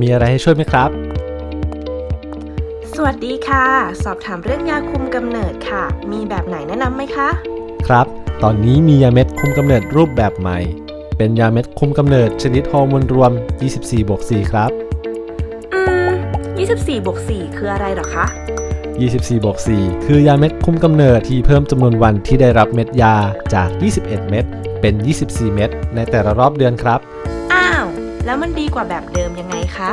มีอะไรให้ช่วยไหมครับ สวัสดีค่ะ สอบถามเรื่องยาคุมกำเนิดค่ะ มีแบบไหนแนะนำไหมคะ ครับ ตอนนี้มียาเม็ดคุมกำเนิดรูปแบบใหม่ เป็นยาเม็ดคุมกำเนิดชนิดฮอร์โมนรวม 24บวก4ครับ อืม 24บวก4คืออะไรเหรอคะ 24บวก4คือยาเม็ดคุมกำเนิดที่เพิ่มจำนวนวันที่ได้รับเม็ดยาจาก 21 เม็ดเป็น 24 เม็ดในแต่ละรอบเดือนครับอ้าว แล้วมันดีกว่าแบบเดิมยังไงคะ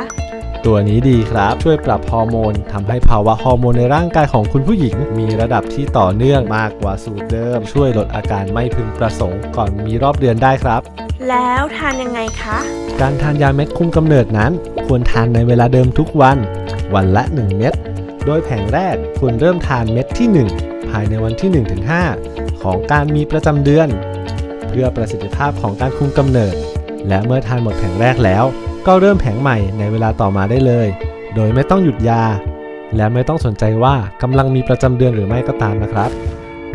ตัวนี้ดีครับช่วยปรับฮอร์โมนทำให้ภาวะฮอร์โมนในร่างกายของคุณผู้หญิง มีระดับที่ต่อเนื่องมากกว่าสูตรเดิม ช่วยลดอาการไม่พึงประสงค์ ก่อนมีรอบเดือนได้ครับ แล้วทานยังไงคะ การทานยาเม็ดคุมกำเนิดนั้น ควรทานในเวลาเดิมทุกวัน วันละ 1 เม็ดโดยแผงแรกควรเริ่มทานเม็ดที่ 1 ภายในวันที่ 1-5 ของการมีประจำเดือน เพื่อประสิทธิภาพของการคุมกำเนิด และเมื่อทานหมดแผงแรกแล้ว ก็เริ่มแผงใหม่ในเวลาต่อมาได้เลย โดยไม่ต้องหยุดยา และไม่ต้องสนใจว่ากำลังมีประจำเดือนหรือไม่ก็ตามนะครับ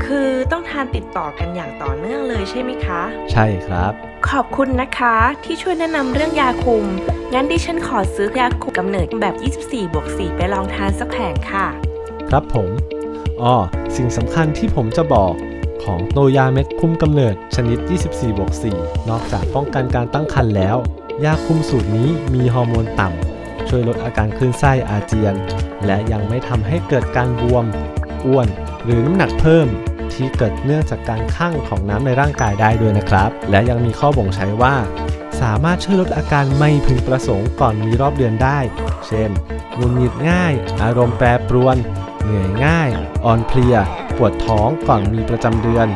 คือต้องทานติดต่อกันอย่างต่อเนื่องเลยใช่ไหมคะ ใช่ครับ ขอบคุณนะคะที่ช่วยแนะนำเรื่องยาคุม งั้นดิฉันขอซื้อยาคุมกำเนิดแบบ 24บวก4ไปลองทานสักแผงค่ะ ครับผมอ๋อสิ่งสำคัญที่ผมจะบอก ของตัวยาเม็ดคุมกำเนิดชนิด 24บวก4นอกจากป้องกันการตั้งครรภ์แล้ว ยาคุมสูตรนี้มีฮอร์โมนต่ำ ช่วยลดอาการคลื่นไส้อาเจียน และยังไม่ทำให้เกิดการบวม อ้วน หรือน้ำหนักเพิ่ม ที่เกิดเนื่องจากการข้างของน้ำในร่างกายได้ด้วยนะครับ และยังมีข้อบ่งใช้ว่า สามารถช่วยลดอาการไม่พึงประสงค์ก่อนมีรอบเดือนได้ เช่นงุดหงิดง่าย อารมณ์แปรปรวน เหนื่อยง่าย อ่อนเพลีย ปวดท้องก่อนมีประจำเดือน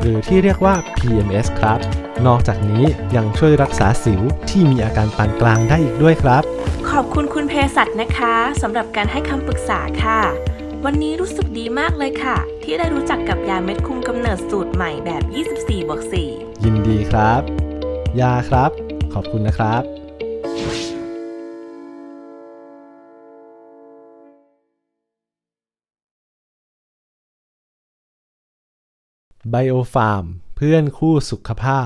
หรือที่เรียกว่า PMS ครับ นอกจากนี้ยังช่วยรักษาสิวที่มีอาการปานกลางได้อีกด้วยครับ ขอบคุณคุณเภสัชนะคะสำหรับการให้คำปรึกษาค่ะ วันนี้รู้สึกดีมากเลยค่ะ ที่ได้รู้จักกับยาเม็ดคุมกำเนิดสูตรใหม่แบบ 24บวก4ยินดีครับ ยาครับ ขอบคุณนะครับ ไบโอฟาร์ม เพื่อนคู่สุขภาพ